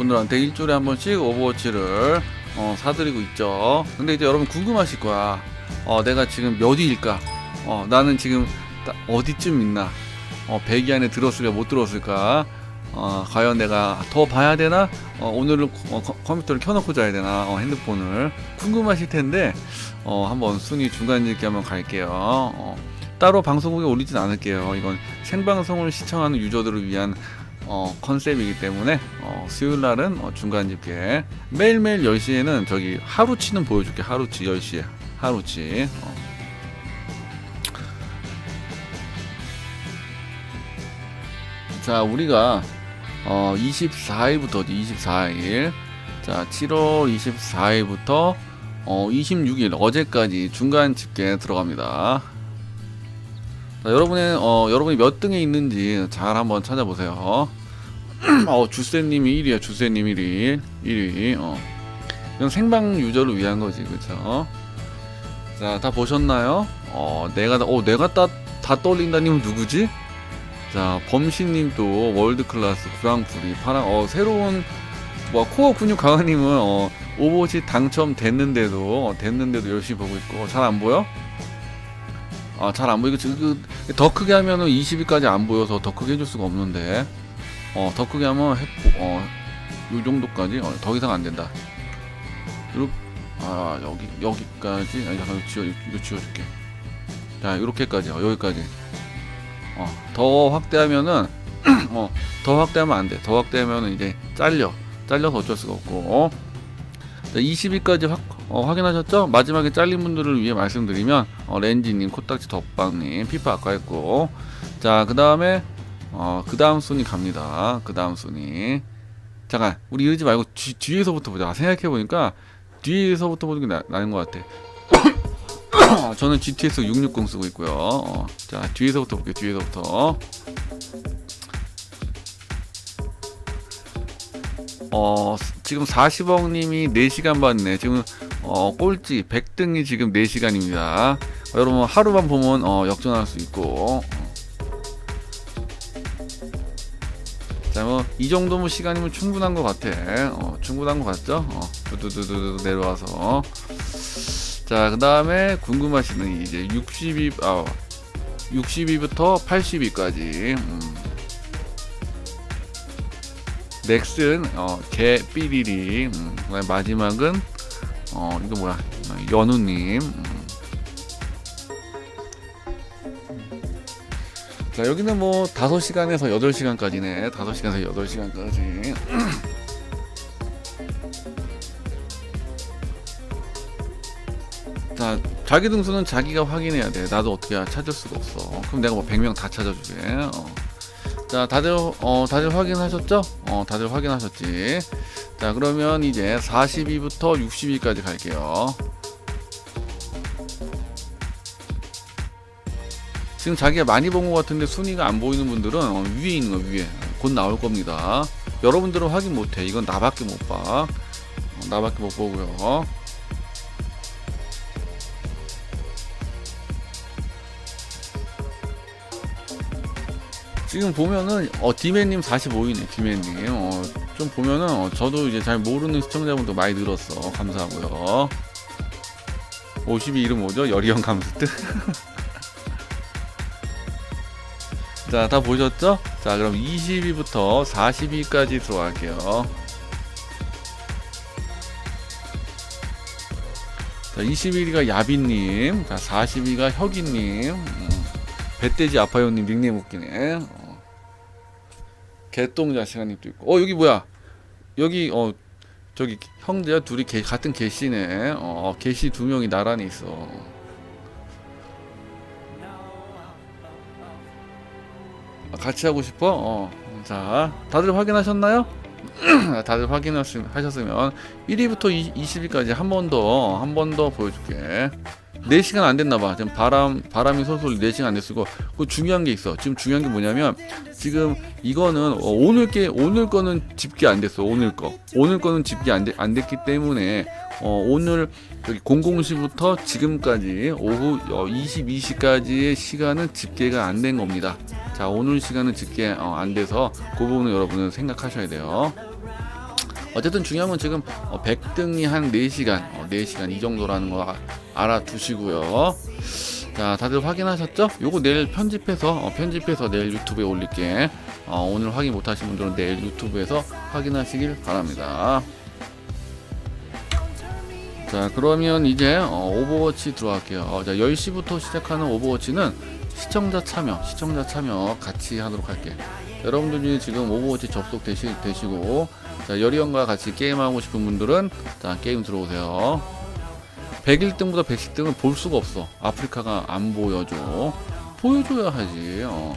분들한테 일주일에 한 번씩 오버워치를 어, 사드리고 있죠. 근데 이제 여러분 궁금하실 거야. 어, 내가 지금 몇 위일까? 어, 나는 지금 따- 어디쯤 있나? 어, 100위 안에 들었을까 못 들었을까? 어, 과연 내가 더 봐야 되나? 어, 오늘은 어, 컴- 컴퓨터를 켜놓고 자야 되나? 어, 핸드폰을 궁금하실 텐데 어, 한번 순위 중간 읽기 한번 갈게요. 어, 따로 방송국에 올리진 않을게요. 이건 생방송을 시청하는 유저들을 위한 어, 컨셉이기 때문에 어, 수요일 날은 어, 중간 집계. 매일매일 10시에는 저기 하루치는 보여줄게 하루치 10시에. 하루치. 어. 자 우리가 어, 24일부터 24일. 자 7월 24일부터 어, 26일 어제까지 중간 집계 들어갑니다 자, 여러분의 어, 여러분이 몇 등에 있는지 잘 한번 찾아보세요. 어, 주세님이 1위야. 주세님 1위. 1위. 어. 이건 생방 유저를 위한 거지, 그렇죠? 자, 다 보셨나요? 어, 내가 다- 어, 내가 다, 다 떨린다님은 누구지? 자, 범신님도 월드 클래스 그랑프리 파랑 어 새로운 뭐 코어 근육 강화님은 어 오버워치 당첨됐는데도 어, 됐는데도 열심히 보고 있고 잘 안 보여? 아, 잘 안 보이고 지금 그, 더 크게 하면은 20위까지 안 보여서 더 크게 해줄 수가 없는데 어, 더 크게 하면 해, 어, 요 정도까지 어, 더 이상 안 된다. 아, 여기 여기까지 아니 잠깐 지워 이거 지워줄게. 자, 요렇게까지 어, 여기까지. 어, 더 확대하면은 어, 더 확대하면 안 돼. 더 확대하면은 이제 잘려. 잘려서 어쩔 수가 없고. 어? 자, 20위까지 확 어, 확인하셨죠? 마지막에 잘린 분들을 위해 말씀드리면 어, 렌지님, 코딱지 덕방님, 피파 아까 했고 자그 다음에 어, 그 다음 순위 갑니다. 그 다음 순위 잠깐 우리 이러지 말고 뒤, 뒤에서부터 보자. 생각해 보니까 뒤에서부터 보는 게 나, 나은 것 같아. 저는 GTX 660 쓰고 있고요. 어, 자 뒤에서부터 볼게요. 뒤에서부터 어 지금 40억님이 4시간 봤네. 지금 어 꼴찌 100등이 지금 4시간입니다. 여러분 하루만 보면 어, 역전할 수 있고. 자, 뭐 이 정도면 시간이면 충분한 것 같아. 어, 충분한 것 같죠? 어, 두두두두 내려와서. 자, 그 다음에 궁금하시는 이제 62, 아, 62부터 80위까지. 음. 넥슨, 어, 개 삐리리. 음, 마지막은 어, 이거 뭐야? 어, 연우님. 음. 자, 여기는 뭐 5시간에서 8시간까지네. 5시간에서 8시간까지. 자, 자기 등수는 자기가 확인해야 돼. 나도 어떻게 찾을 수가 없어. 그럼 내가 뭐 100명 다 찾아주게. 어. 자, 다들 어 다들 확인하셨죠? 어, 다들 확인하셨지. 자, 그러면 이제 42부터 60위까지 갈게요. 지금 자기가 많이 본 것 같은데 순위가 안 보이는 분들은 어, 위에 있는 거 위에 곧 나올 겁니다. 여러분들은 확인 못해. 이건 나밖에 못 봐. 어, 나밖에 못 보고요. 지금 보면은 어 디맨님 45위네 디맨님 어, 좀 보면은 어, 저도 이제 잘 모르는 시청자분도 많이 늘었어 감사하고요 50위 이름 뭐죠? 여리형 감스트 자 다 보셨죠? 자 그럼 20위부터 40위까지 들어갈게요 자 21위가 야비님 자 40위가 혁이님 음. 배돼지 아파요님 닉네임 웃기네. 어. 개똥자 시간님도 있고. 어 여기 뭐야? 여기 어 저기 형제야 둘이 개, 같은 개씨네. 어 개씨 두 명이 나란히 있어. 아, 같이 하고 싶어? 어. 자 다들 확인하셨나요? 다들 확인하셨으면 1위부터 20위까지 한 번 더 한 번 더 보여줄게. 4시간 안 됐나 봐. 지금 바람, 바람이 솔솔 4시간 안 됐고, 그 중요한 게 있어. 지금 중요한 게 뭐냐면, 지금 이거는, 어, 오늘 게, 오늘 거는 집계 안 됐어. 오늘 거. 오늘 거는 집계 안, 돼, 안 됐기 때문에, 어, 오늘, 여기 00시부터 지금까지, 오후 22시까지의 시간은 집계가 안 된 겁니다. 자, 오늘 시간은 집계 어, 안 돼서, 그 부분은 여러분은 생각하셔야 돼요. 어쨌든 중요한 건 지금 어, 100등이 한 4시간, 어, 4시간 이 정도라는 거 아- 알아두시고요. 자, 다들 확인하셨죠? 요거 내일 편집해서 어, 편집해서 내일 유튜브에 올릴게. 어, 오늘 확인 못하신 분들은 내일 유튜브에서 확인하시길 바랍니다. 자, 그러면 이제 어, 오버워치 들어갈게요. 어, 자, 10시부터 시작하는 오버워치는 시청자 참여, 시청자 참여 같이 하도록 할게. 여러분들이 지금 오버워치 접속 되시, 되시고 자, 여리형과 같이 게임하고 싶은 분들은 자, 게임 들어오세요. 101등보다 110등은 볼 수가 없어. 아프리카가 안 보여줘. 보여줘야 하지. 어.